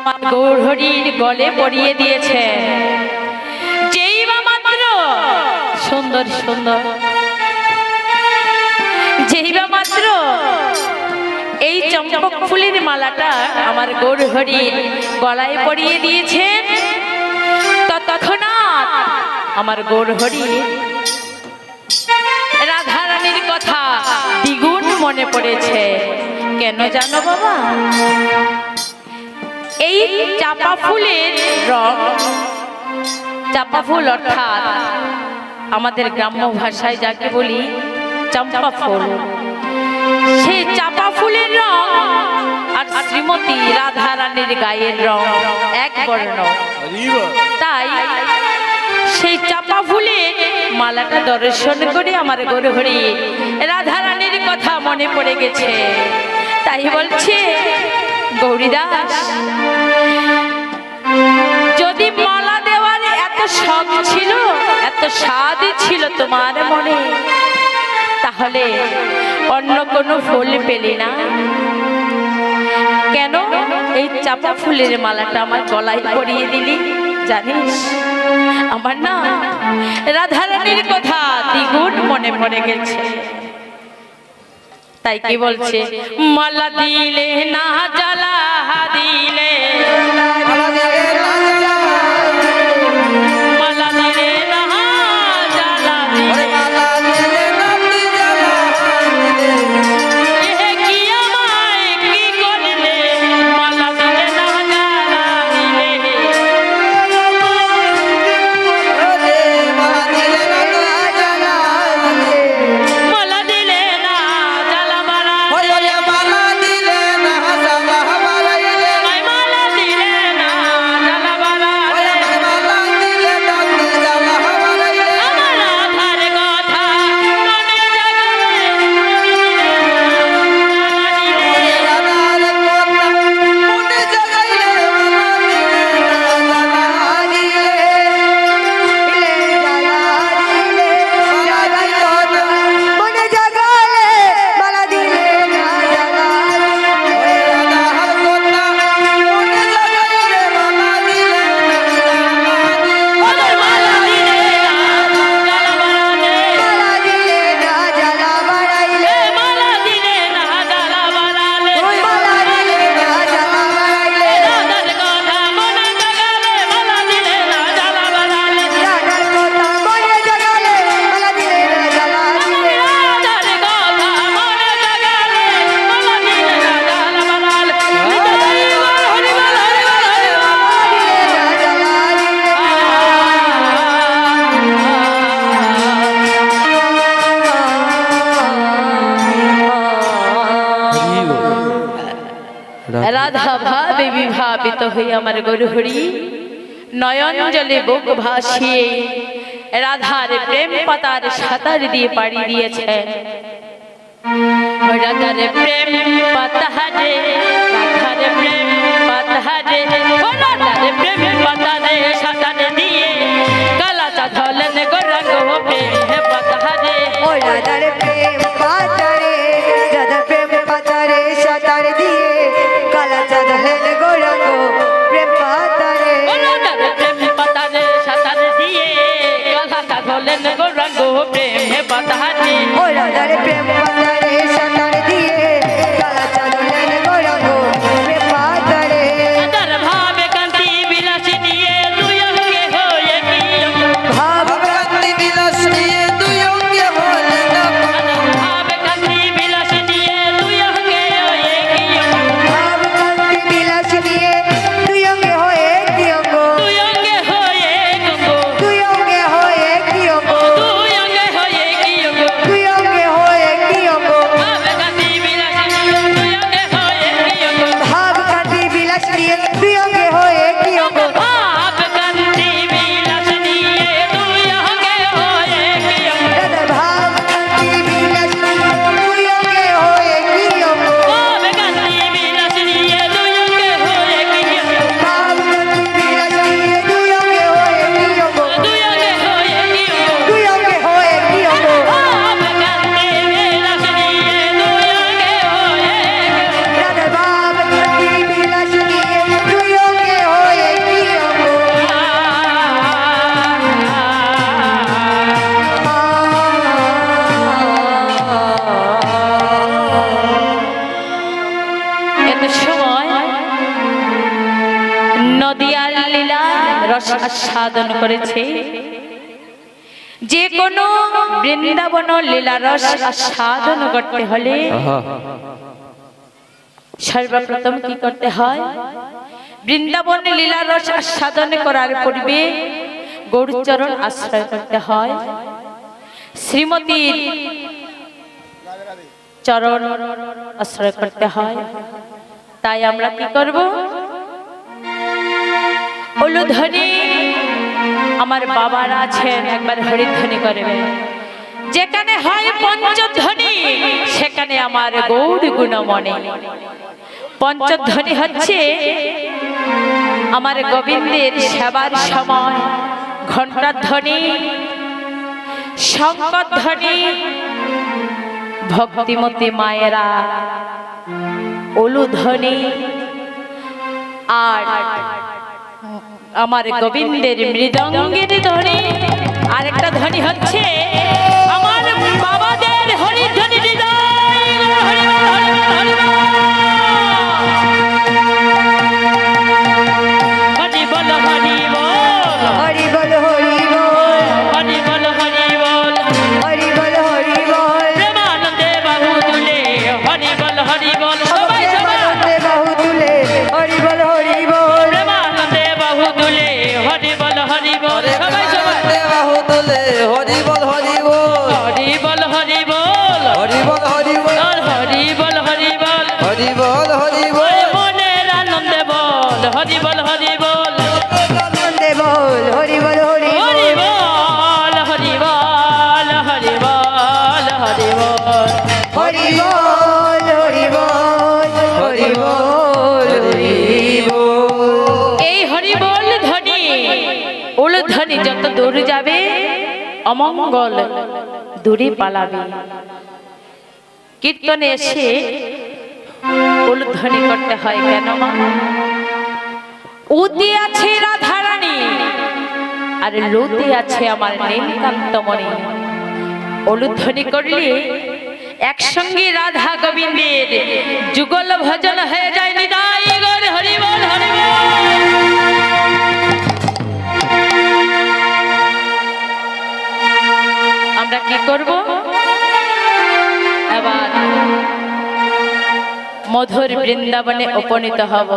আমার গৌরহরির গলে পরিয়ে দিয়েছে। যেই বা মাত্র। সুন্দর সুন্দর। যেই বা মাত্র। এই চম্পক ফুলের মালাটা আমার গৌরহরির গলায় পরিয়ে দিয়েছেন তৎক্ষণাৎ আমার গৌরহরি রাধারানীর কথা দ্বিগুণ মনে পড়েছে। কেন জানো বাবা? এই চাপা ফুলের রং। চাপা ফুল অর্থাৎ আমাদের গ্রাম্য ভাষায় যাকে বলি চম্পা ফুল। সেই চাপা ফুলের রং আর শ্রীমতী রাধা রানীর গায়ের রং এক বর্ণ। তাই সেই চাপা ফুলে মালাটা দর্শন করে আমার গরু হরি রাধা রানীর কথা মনে পড়ে গেছে। তাই বলছে, গৌরীদাস যদি মালা দেওয়ার এত শখ ছিল, এত স্বাদই ছিল তোমার মনে, তাহলে অন্য কোনো ফুল পেলি না। কেন এই চাপা ফুলের মালাটা আমার গলায় পরিয়ে দিলি, জানিস? আমার না রাধারানীর কথা দ্বিগুণ মনে পড়ে গেছে। তাই কি বলছে? মালা দিলে না, জ্বালা দিলে। রাধা ভাবে বিভাবিত হয়ে আমার গরুহরি নয়ন জলে বুক ভাসিয়ে রাধার প্রেম পাতার সাঁতার দিয়ে পাড়ি দিয়েছে। রাধার প্রেম পাতারে রাধার প্রেম পাতারে ও রাধার প্রেম পাতারে সাঁতার দিয়ে। কালা চাঁদলেন গৌরাঙ্গ প্রেম পাতারে ও রাধার প্রেম পাতারে আস্বাদন করেছে। যে কোনো বৃন্দাবন লীলারস আস্বাদন করতে হলে সর্বপ্রথম কি করতে হয়? বৃন্দাবন লীলারস আস্বাদন করার পূর্বে গৌরচরণ আশ্রয় করতে হয়। শ্রীমতীর চরণ আশ্রয় করতে হয়। তাই আমরা কি করব? উলুধ্বনি আমার বাবারা আছেন, একবার হরিধ্বনি করবেন যেখানে হয় পঞ্চধ্বনি, সেখানে আমার গৌর গুণমনে পঞ্চধ্বনি হচ্ছে আমার গোবিন্দের সেবার সময়। ঘণ্টার ধ্বনি শঙ্কর ধ্বনি ভক্তিমতী মায়েরা উলুধ্বনি আর আমার গোবিন্দের মৃদঙ্গের ধ্বনি। আর একটা ধ্বনি হচ্ছে হরি বল, হরি বল। আনন্দে বল হরি বল হরি হরি বল হরি বল, হরি বল, হরি বল। হরি বল হরি বল হরি বল হরি বল এই হরি বল ধ্বনি ওল ধ্বনি যত দূর যাবে অমঙ্গল দূরে পালাবে কীর্তনে এসে ওল ধ্বনি করতে হয় কেন মা উতে আছে রাধারানী। আর লোতে আছে আমার নীলকান্তমণি অলুধ্বনি করলে একসঙ্গে রাধা গোবিন্দের যুগল ভজন হয়ে যায় নিতাই গৌর হরি বল আমরা কি করব? মধুর বৃন্দাবনে উপনীত হব।